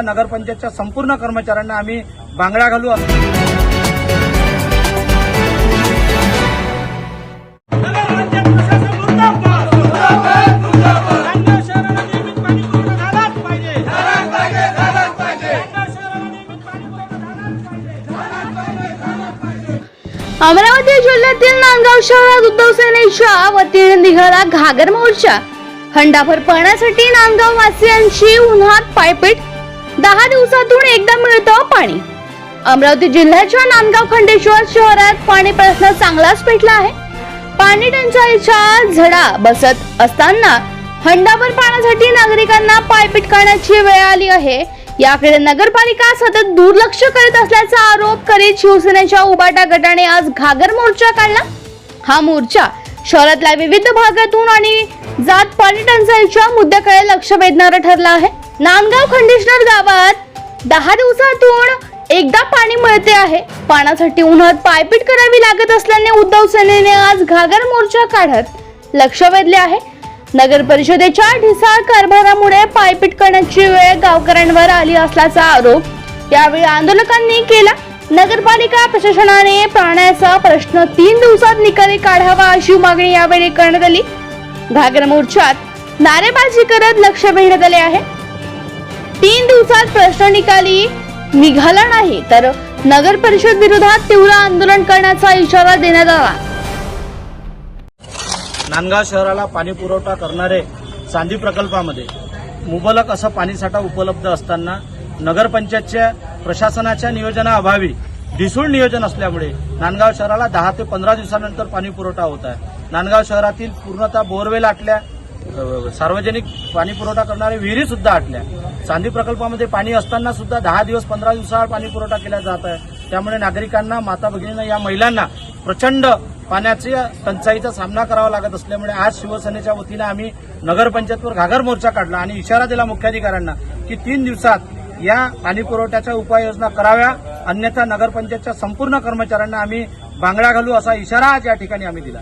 नगरपंचायतच्या संपूर्ण कर्मचाऱ्यांना आम्ही बांगड्या घालू अमरावती जिल्ह्यातील नांदगाव शहरात उद्धव सेनेच्या वतीने निघाला घागर मोर्चा. हंडाभर पाण्यासाठी नांदगाव वासियांची उन्हात पायपीट दहा दिवसातून एकदा मिळतं पाणी. अमरावती जिल्ह्याच्या नांदगाव खंडेश्वर शहरात पाणी प्रश्न चांगलाच पेटला आहे. पाणी टंचाईच्या झडा बसत असताना हंडाभर पाण्यासाठी नागरिकांना पायपीट करण्याची वेळ आली आहे. याकडे नगरपालिका सतत दुर्लक्ष करीत असल्याचा आरोप करीत शिवसेनेच्या उबाटा गटाने आज घागर मोर्चा काढला. हा मोर्चा शहरातल्या विविध भागातून आणि जात पाणी टंचाईच्या मुद्द्याकडे लक्ष वेधणारा ठरला आहे. नांदगाव खंडेश्वर गावात दहा दिवसातून एकदा पाणी मिळते आहे. पाण्यासाठी उन्हात पायपीट करावी लागत असल्याने उद्धव सेनेने आज घागर मोर्चा काढत लक्ष वेधले आहे. नगर परिषदेच्या ढिसाळ कारभारामुळे पायपीट करण्याची वेळ गावकऱ्यांवर आली असल्याचा आरोप यावेळी आंदोलकांनी केला. नगरपालिका प्रशासनाने पाण्याचा प्रश्न तीन दिवसात निकाली काढावा अशी मागणी यावेळी करण्यात आली. घागर मोर्चात नारेबाजी करत लक्ष वेधण्यात आले आहे. तीन दिवसात प्रश्न निकाली निघाला नाही तर नगर परिषद विरोधात तीव्र आंदोलन करण्याचा इशारा देण्यात आला. नांदगाव शहराला पाणी पुरवठा करणारे चांदी प्रकल्पामध्ये मुबलक असा पाणीसाठा उपलब्ध असताना नगरपंचायतच्या प्रशासनाच्या नियोजनाअभावी ढिसूळ नियोजन असल्यामुळे नांदगाव शहराला दहा ते पंधरा दिवसानंतर पाणी पुरवठा होत आहे. नांदगाव शहरातील पूर्णतः बोरवेल आटल्या सार्वजनिक पाणी पुरवठा करणारे विहिरी सुद्धा आटल्या. चांदी प्रकल्पामध्ये पाणी असताना सुद्धा दहा दिवस पंधरा दिवसाआड पाणी पुरवठा केला जात आहे. त्यामुळे नागरिकांना माता भगिनींना या महिलांना प्रचंड पाण्याच्या टंचाईचा सामना करावा लागत असल्यामुळे आज शिवसेनेच्या वतीनं आम्ही नगरपंचायतवर घागर मोर्चा काढला आणि इशारा दिला मुख्याधिकाऱ्यांना की तीन दिवसात या पाणी पुरवठ्याच्या उपाययोजना कराव्या. अन्यथा नगरपंचायतच्या संपूर्ण कर्मचाऱ्यांना आम्ही बांगड्या घालू असा इशारा आज या ठिकाणी आम्ही दिला.